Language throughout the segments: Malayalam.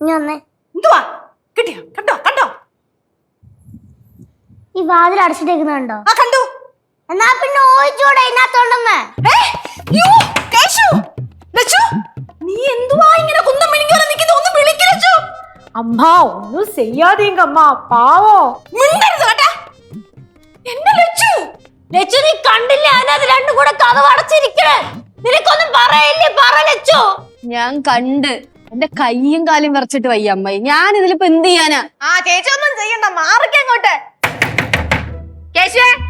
ഇഞ്ഞൊന്ന് എന്തുവാ? കണ്ടോ? കണ്ടോ? ഈ വാതിൽ അടച്ചിട്ടേക്കുന്നുണ്ടോ ആ കണ്ടു. എന്നാ പിന്നെ ഓയിച്ചൂടെ ഇതിനകത്തോണ്ടെന്ന് നീ എന്തുവാ ഇങ്ങനെ കുന്തം മിനിക്കോലെ നിൽക്കുന്നത് ഒന്ന് വിളിക്കലച്ചു അമ്മാ ഒന്നും ചെയ്യാതീങ്ക അമ്മാ പാവോ? മിണ്ടരുത് എന്നെ ലച്ചു ലച്ചു നീ കണ്ടില്ല? അതിനകത്ത് രണ്ടും കൂടെ കഥ അടച്ചിരിക്കണേ നിനക്കൊന്നും പറയില്ലേ? പറ ലച്ചു ഞാൻ കണ്ട്. എന്റെ കയ്യും കാലും വിറച്ചിട്ട് വയ്യ അമ്മായി. ഞാൻ ഇതിലിപ്പോ എന്ത് ചെയ്യാനാ? ആ ചേച്ചി ഒന്നും ചെയ്യണ്ട. മാറിക്കങ്ങോട്ട്. കേശുവേ.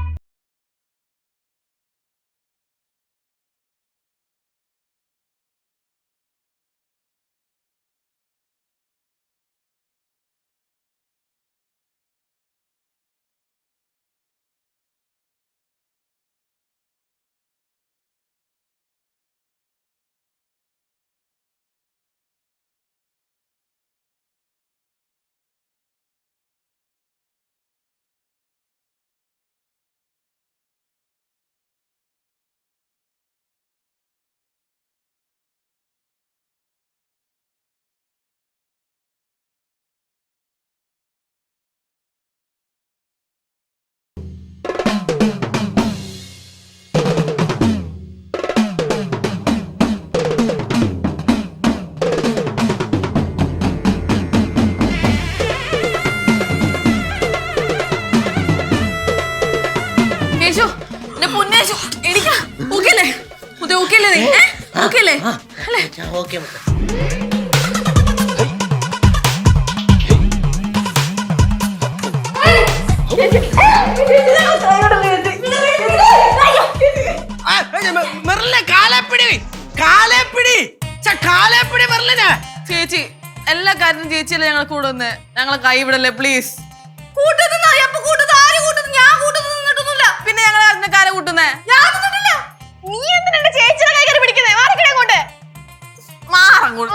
കേശു എന്റെ പൊന്നേശു എടിക്ക ഓക്കെയല്ലേ മുത്തേ ഓക്കെയല്ലേ നീ? ഓക്കെയല്ലേ അല്ലേ? ഓക്കെ ചേച്ചി എല്ലാ കാര്യത്തിനും ചേച്ചിയല്ലേ ഞങ്ങൾ കൂടെ ഒന്ന് ഞങ്ങളെ കൈവിടല്ലേ പ്ലീസ് കൂട്ടത്തുനിന്ന് പിന്നെ ഞങ്ങൾ കൂട്ടുന്നേ? നീ എന്തിനാ എന്റെ ചേച്ചിയുടെ കൈ കയറി പിടിക്കുന്നേ? അങ്ങോട്ട്. മാറങ്ങോട്ട്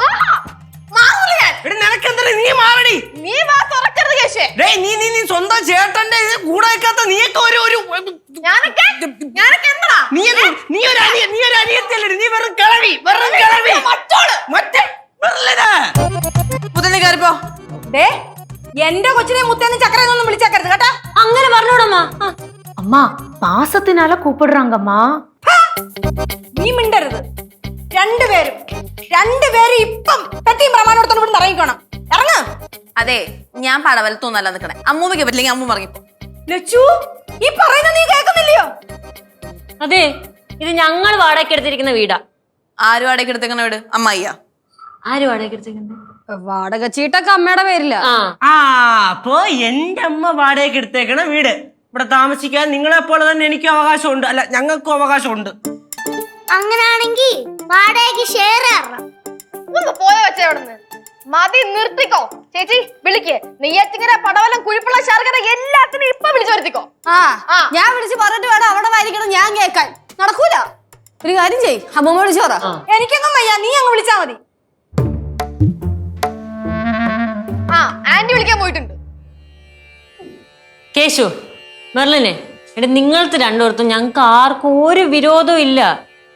മാറൂല ഞാൻ. എടി നിനക്കെന്താ നീ മാറടി. നീ വാ തുറക്കരുത് കേശേ ഡേയ് നീ നീ നീ സ്വന്തം ചേട്ടന്റെ ഇത് കൂടെ വെക്കാത്ത നീയൊക്കെ ഒരു ഒരു ഞാനൊക്കെ ഞാനൊക്കെ എന്താ നീ നീ ഒരു അനിയ നീ ഒരു അനിയത്തിയല്ലേ നീ വെറും കിളവി വെറും കിളവി. മറ്റോൾ. മറ്റേ മെറിലിനെ മുത്തന്നെ കയറിപ്പോ. ദേ എന്റെ കൊച്ചിനെ മുത്തേന്ന് ചക്കരയൊന്നും വിളിച്ചേക്കരുത് കേട്ടാ. അങ്ങനെ പറഞ്ഞോടമ്മ. அம்மா பாசத்தினால கூப்பிடுறாங்கம்மா നീ മിണ്ടരുത് രണ്ടുപേരും രണ്ടുപേരും ഇപ്പം പെട്ടിയും പ്രമാണോടത്തോട് ഇവിടെ ഇറങ്ങിക്കോണം ഇറങ്ങ അതെ ഞാൻ പടവലത്തൊന്നല്ല നിക്കണേ അമ്മൂമ്മയ്ക്ക് പറ്റില്ലെങ്കിൽ അമ്മൂമ്മ ഇറങ്ങിപ്പോ ലച്ചു ഈ പറയുന്ന നീ കേൾക്കുന്നില്ലയോ അതെ ഇത് ഞങ്ങൾ വാടകയ്ക്ക് എടുത്തിരിക്കുന്ന വീടാ ആരും അടയ്ക്ക് എടുത്തേക്കണ വീട് അമ്മായിയാ ആര് വാടകയ്ക്ക് എടുത്തിരിക്കുന്നത് വാടക ചീട്ടൊക്കെ അമ്മയുടെ പേരില്ല ആ ആ അപ്പോ എന്റെ അമ്മ വാടകയ്ക്ക് എടുത്തേക്കണ വീട് ഇവിടെ താമസിക്കാൻ നിങ്ങളെ പോലെ തന്നെ എനിക്ക് അവകാശമുണ്ട്. അല്ല ഞങ്ങൾക്കും അവകാശമുണ്ട്. അങ്ങനാണെങ്കിൽ വാടകയ്ക്ക് ഷെയർ പോയ വെച്ചേ അവിടുന്ന് മതി നിർത്തിക്കോ. ചേച്ചി വിളിക്ക്. നെയ്യറ്റിങ്ങര പടവലം കുഴിപ്പുള്ള ശർക്കര എല്ലാത്തിനും ഇപ്പൊ വിളിച്ചു വരുത്തിക്കോ. ആ. ഞാൻ വിളിച്ച് പറഞ്ഞിട്ട് വേണം അവിടെ വായിരിക്കണം ഞാൻ കേൾക്കാൻ. നടക്കൂല. ഒരു കാര്യം ചെയ് അമ്മമ്മ വിളിച്ചു പറ. എനിക്കൊന്നും വയ്യ നീ അങ്ങ് വിളിച്ചാ മതി. ആ ആന്റി വിളിക്കാൻ പോയിട്ടുണ്ട്. കേശു മെർലിനെ എടാ നിങ്ങൾക്ക് രണ്ടുപേർത്തും ഞങ്ങൾക്ക് ആർക്കും ഒരു വിരോധവും ഇല്ല.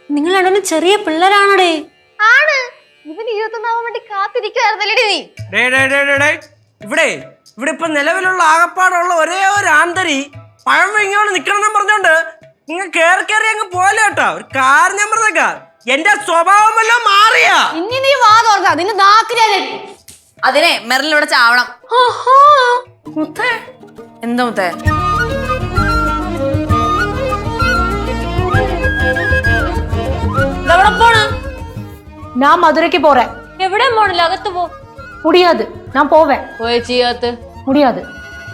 നിങ്ങൾ രണ്ടും ചെറിയ പിള്ളേരാണടേ? ആണ്. ഇവൻ ഇരുപത്തൊന്നാവാൻ വേണ്ടി കാത്തിരിക്കുവായിരുന്നല്ലേ നീ? ഡേ ഡേ ഡേ ഡേ ഡേ. ഇവിടെ ഇവിടെ ഇപ്പൊ നിലവിലുള്ള ആകപ്പാടുള്ള ഒരേ ഒരു ആന്തരി പഴം ഇങ്ങോട്ട് നിക്കണം പറഞ്ഞോണ്ട് നിങ്ങൾ കേറി കയറി അങ്ങ് പോലെ കേട്ടോ? ഒരു കാർ ഞാൻ പറഞ്ഞേക്കാ. എന്റെ സ്വഭാവം മാറിയ മാറിയാ. ഇനി നീ വാ തുറക്ക. നിന്റെ നാക്കിലേ അതിനെ മെറിൽ ഇവിടെ ചാവണം. എന്താ മുത്തേ? நான் மதுரைக்கு போறேன் എവിടെ പോണില്ല അകത്ത് പോ முடியாது நான் போவேன் പോയ ചെയ്യാത്ത முடியாது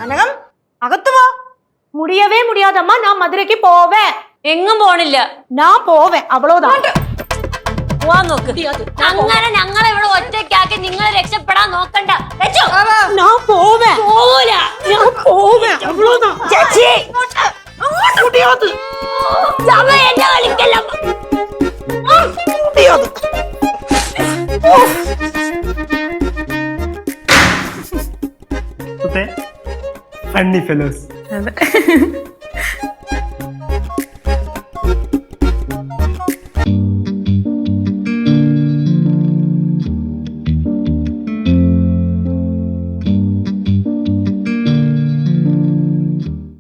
അനകം അകത്ത് പോ முடியவே முடியாதம்மா நான் மதுரைக்கு போவேன் എങ്ങും പോണില്ല நான் போவேன் அவ்வளவுதான் പോവാൻ നോക്ക് അങ്ങനെ ഞങ്ങളെ ഇവിടെ ഒറ്റയ്ക്കാക്കി നിങ്ങൾ രക്ഷപ്പെടാൻ നോക്കണ്ട ലച്ചു, நான் போவேன் പോവൂല நான் പോവേൻ அவ்வளவுதான் ചേച്ചി முடியாது സമയം എന്നെ കളിക്കല്ല ಮತ್ತೆ ಫನ್ನಿ ಫೆಲೋಸ್